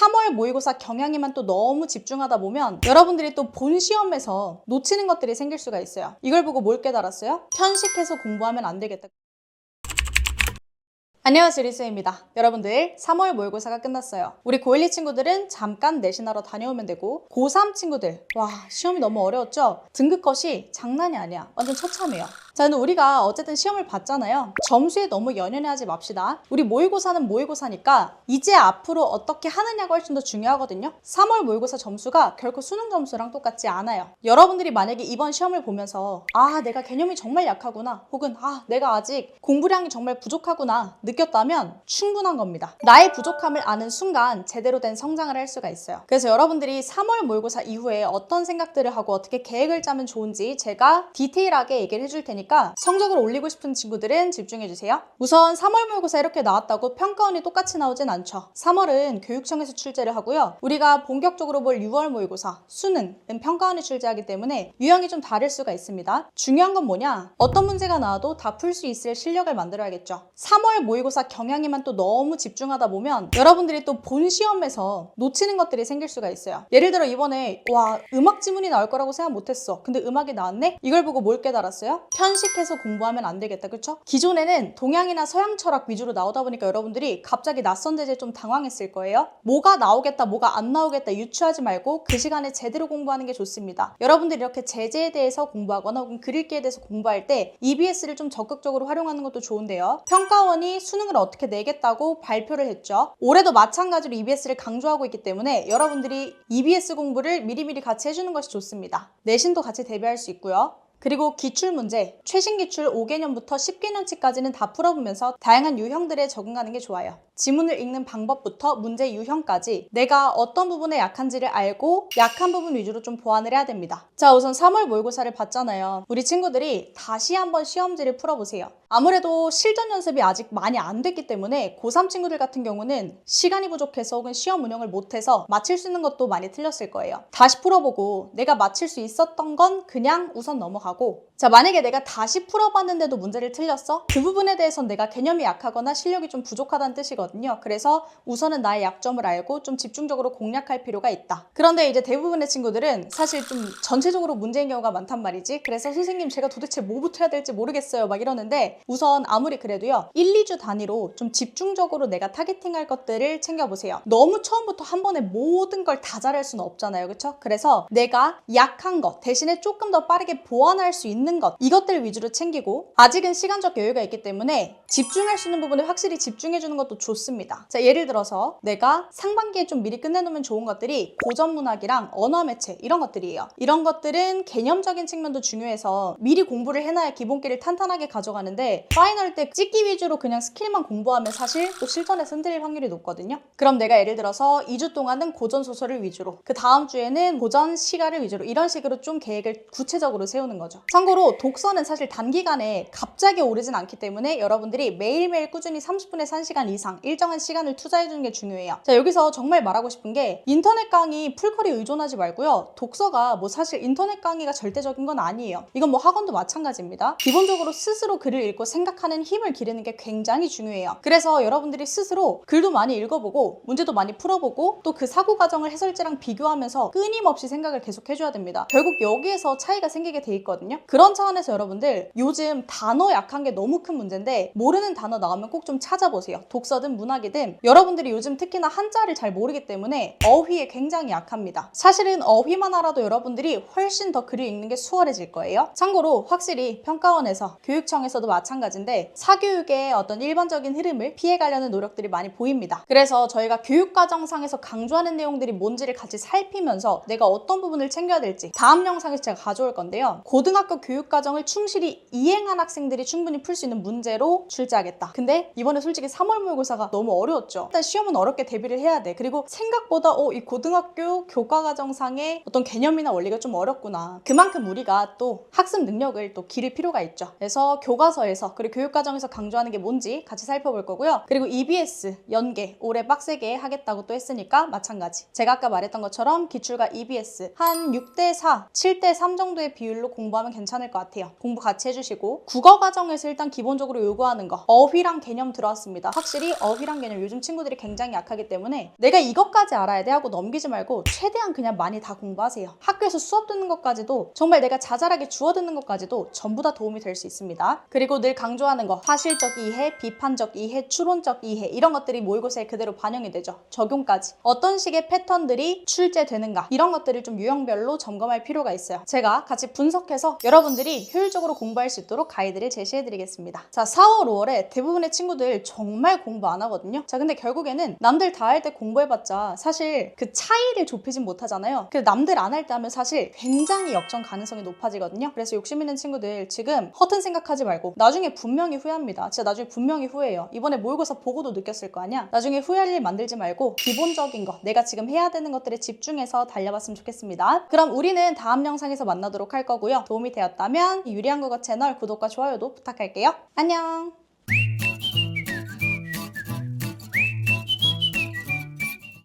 3월 모의고사 경향에만 또 너무 집중하다 보면 여러분들이 또 본 시험에서 놓치는 것들이 생길 수가 있어요. 이걸 보고 뭘 깨달았어요? 편식해서 공부하면 안 되겠다. 안녕하세요 리스입니다. 여러분들 3월 모의고사가 끝났어요. 우리 고1, 2 친구들은 잠깐 내신하러 다녀오면 되고 고3 친구들 와 시험이 너무 어려웠죠? 등급 컷이 장난이 아니야. 완전 처참해요. 자, 근데 우리가 어쨌든 시험을 봤잖아요. 점수에 너무 연연해하지 맙시다. 우리 모의고사는 모의고사니까 이제 앞으로 어떻게 하느냐가 훨씬 더 중요하거든요. 3월 모의고사 점수가 결코 수능 점수랑 똑같지 않아요. 여러분들이 만약에 이번 시험을 보면서 아, 내가 개념이 정말 약하구나. 혹은 아, 내가 아직 공부량이 정말 부족하구나. 느꼈다면 충분한 겁니다. 나의 부족함을 아는 순간 제대로 된 성장을 할 수가 있어요. 그래서 여러분들이 3월 모의고사 이후에 어떤 생각들을 하고 어떻게 계획을 짜면 좋은지 제가 디테일하게 얘기를 해줄 테니까 성적을 올리고 싶은 친구들은 집중해주세요. 우선 3월 모의고사 이렇게 나왔다고 평가원이 똑같이 나오진 않죠. 3월은 교육청에서 출제를 하고요. 우리가 본격적으로 볼 6월 모의고사, 수능은 평가원이 출제하기 때문에 유형이 좀 다를 수가 있습니다. 중요한 건 뭐냐? 어떤 문제가 나와도 다 풀 수 있을 실력을 만들어야겠죠. 3월 모의고사 경향에만 또 너무 집중하다 보면 여러분들이 또 본 시험에서 놓치는 것들이 생길 수가 있어요. 예를 들어 이번에 와 음악 지문이 나올 거라고 생각 못했어. 근데 음악이 나왔네? 이걸 보고 뭘 깨달았어요? 편 식해서 공부하면 안 되겠다. 그쵸? 기존에는 동양이나 서양 철학 위주로 나오다 보니까 여러분들이 갑자기 낯선 대지에 좀 당황했을 거예요. 뭐가 나오겠다, 뭐가 안 나오겠다 유추하지 말고 그 시간에 제대로 공부하는 게 좋습니다. 여러분들이 이렇게 제재에 대해서 공부하거나 혹은 그릴기에 대해서 공부할 때 EBS를 좀 적극적으로 활용하는 것도 좋은데요. 평가원이 수능을 어떻게 내겠다고 발표를 했죠. 올해도 마찬가지로 EBS를 강조하고 있기 때문에 여러분들이 EBS 공부를 미리미리 같이 해주는 것이 좋습니다. 내신도 같이 대비할 수 있고요. 그리고 기출 문제, 최신 기출 5개년부터 10개년치까지는 다 풀어보면서 다양한 유형들에 적응하는 게 좋아요. 지문을 읽는 방법부터 문제 유형까지 내가 어떤 부분에 약한지를 알고 약한 부분 위주로 좀 보완을 해야 됩니다. 자, 우선 3월 모의고사를 봤잖아요. 우리 친구들이 다시 한번 시험지를 풀어보세요. 아무래도 실전 연습이 아직 많이 안 됐기 때문에 고3 친구들 같은 경우는 시간이 부족해서 혹은 시험 운영을 못해서 맞힐 수 있는 것도 많이 틀렸을 거예요. 다시 풀어보고 내가 맞힐 수 있었던 건 그냥 우선 넘어가고 자 만약에 내가 다시 풀어봤는데도 문제를 틀렸어? 그 부분에 대해선 내가 개념이 약하거나 실력이 좀 부족하다는 뜻이거든 요. 그래서 우선은 나의 약점을 알고 좀 집중적으로 공략할 필요가 있다. 그런데 이제 대부분의 친구들은 사실 좀 전체적으로 문제인 경우가 많단 말이지. 그래서 선생님 제가 도대체 뭐부터 해야 될지 모르겠어요. 막 이러는데 우선 아무리 그래도요. 1, 2주 단위로 좀 집중적으로 내가 타겟팅할 것들을 챙겨보세요. 너무 처음부터 한 번에 모든 걸 다 잘할 수는 없잖아요. 그렇죠? 그래서 내가 약한 것 대신에 조금 더 빠르게 보완할 수 있는 것 이것들 위주로 챙기고 아직은 시간적 여유가 있기 때문에 집중할 수 있는 부분에 확실히 집중해주는 것도 좋습니다. 자 예를 들어서 내가 상반기에 좀 미리 끝내놓으면 좋은 것들이 고전 문학이랑 언어 매체 이런 것들이에요. 이런 것들은 개념적인 측면도 중요해서 미리 공부를 해놔야 기본기를 탄탄하게 가져가는데 파이널 때 찍기 위주로 그냥 스킬만 공부하면 사실 또 실전에서 흔들릴 확률이 높거든요. 그럼 내가 예를 들어서 2주 동안은 고전 소설을 위주로 그 다음 주에는 고전 시가를 위주로 이런 식으로 좀 계획을 구체적으로 세우는 거죠. 참고로 독서는 사실 단기간에 갑자기 오르진 않기 때문에 여러분들이 매일매일 꾸준히 30분에서 1시간 이상 일정한 시간을 투자해주는 게 중요해요. 자 여기서 정말 말하고 싶은 게 인터넷 강의 풀컬이 의존하지 말고요. 독서가 뭐 사실 인터넷 강의가 절대적인 건 아니에요. 이건 뭐 학원도 마찬가지입니다. 기본적으로 스스로 글을 읽고 생각하는 힘을 기르는 게 굉장히 중요해요. 그래서 여러분들이 스스로 글도 많이 읽어보고 문제도 많이 풀어보고 또 그 사고 과정을 해설지랑 비교하면서 끊임없이 생각을 계속 해줘야 됩니다. 결국 여기에서 차이가 생기게 돼 있거든요. 그런 차원에서 여러분들 요즘 단어 약한 게 너무 큰 문제인데 모르는 단어 나오면 꼭 좀 찾아보세요. 독서든 문학이든 여러분들이 요즘 특히나 한자를 잘 모르기 때문에 어휘에 굉장히 약합니다. 사실은 어휘만 알아도 여러분들이 훨씬 더 글을 읽는 게 수월해질 거예요. 참고로 확실히 평가원에서 교육청에서도 마찬가지인데 사교육의 어떤 일반적인 흐름을 피해가려는 노력들이 많이 보입니다. 그래서 저희가 교육과정상에서 강조하는 내용들이 뭔지를 같이 살피면서 내가 어떤 부분을 챙겨야 될지 다음 영상에서 제가 가져올 건데요. 고등학교 교육과정을 충실히 이행한 학생들이 충분히 풀 수 있는 문제로 출제하겠다. 근데 이번에 솔직히 3월 모의고사가 너무 어려웠죠. 일단 시험은 어렵게 대비를 해야 돼. 그리고 생각보다 어, 이 고등학교 교과과정상의 어떤 개념이나 원리가 좀 어렵구나. 그만큼 우리가 또 학습 능력을 또 기를 필요가 있죠. 그래서 교과서에서 그리고 교육과정에서 강조하는 게 뭔지 같이 살펴볼 거고요. 그리고 EBS 연계 올해 빡세게 하겠다고 또 했으니까 마찬가지. 제가 아까 말했던 것처럼 기출과 EBS 한 6대 4, 7대 3 정도의 비율로 공부하면 괜찮을 것 같아요. 공부 같이 해주시고 국어 과정에서 일단 기본적으로 요구하는 거 어휘랑 개념 들어왔습니다. 확실히 과업이란 개념 요즘 친구들이 굉장히 약하기 때문에 내가 이것까지 알아야 돼 하고 넘기지 말고 최대한 그냥 많이 다 공부하세요. 학교에서 수업 듣는 것까지도 정말 내가 자잘하게 주워 듣는 것까지도 전부 다 도움이 될 수 있습니다. 그리고 늘 강조하는 거 사실적 이해, 비판적 이해, 추론적 이해 이런 것들이 모의고사에 그대로 반영이 되죠. 적용까지. 어떤 식의 패턴들이 출제되는가 이런 것들을 좀 유형별로 점검할 필요가 있어요. 제가 같이 분석해서 여러분들이 효율적으로 공부할 수 있도록 가이드를 제시해드리겠습니다. 자, 4월, 5월에 대부분의 친구들 정말 공부 안 하거든요. 자, 근데 결국에는 남들 다 할 때 공부해봤자 사실 그 차이를 좁히진 못하잖아요. 그 남들 안 할 때 하면 사실 굉장히 역전 가능성이 높아지거든요. 그래서 욕심 있는 친구들 지금 허튼 생각하지 말고 나중에 분명히 후회합니다. 진짜 나중에 분명히 후회해요. 이번에 모의고사 보고도 느꼈을 거 아니야? 나중에 후회할 일 만들지 말고 기본적인 거 내가 지금 해야 되는 것들에 집중해서 달려봤으면 좋겠습니다. 그럼 우리는 다음 영상에서 만나도록 할 거고요. 도움이 되었다면 이 유리한 국어 채널 구독과 좋아요도 부탁할게요. 안녕!